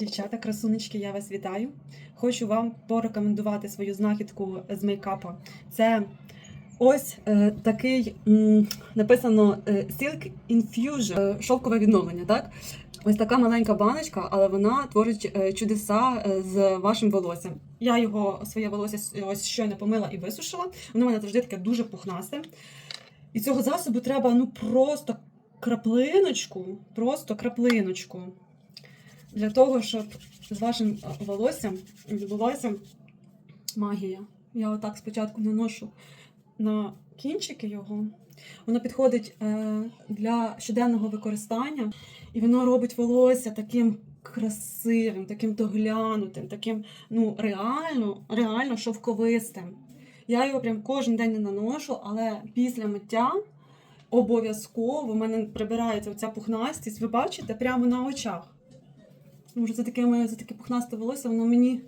Дівчата, красунечки, я вас вітаю. Хочу вам порекомендувати свою знахідку з мейкапа. Це ось е, такий м, написано е, Silk Infusion, е, шовкове відновлення. Так? Ось така маленька баночка, але вона творить е, чудеса е, з вашим волоссям. Я його своє волосся ось щойно помила і висушила. Воно в мене завжди таке дуже пухнасте. І цього засобу треба ну просто краплиночку, просто краплиночку для того, щоб з вашим е, волоссям відбулася магія. Я отак спочатку наношу на кінчики його. Воно підходить е, для щоденного використання, і воно робить волосся таким красивим, таким доглянутим, таким ну, реально, реально шовковистим. Я його прям кожен день не наношу, але після миття обов'язково в мене прибирається оця пухнастість. Ви бачите, прямо на очах. Тому що це таке моє це таке пухнасте волосся, воно мені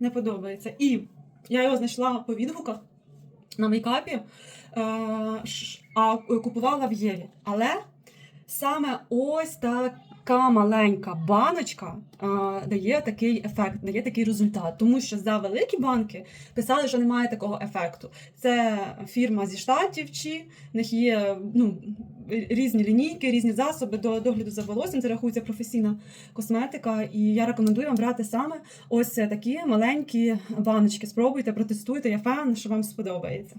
не подобається. І я його знайшла по відгуках на мейкапі, е, а купувала в Єві. Але саме ось така маленька баночка е, дає такий ефект, дає такий результат. Тому що за великі банки писали, що немає такого ефекту. Це фірма зі штатів, чи в них є ну, різні лінійки, різні засоби до догляду за волоссям. Це рахується професійна косметика. І я рекомендую вам брати саме ось такі маленькі баночки. Спробуйте, протестуйте. Я впевнена, що вам сподобається.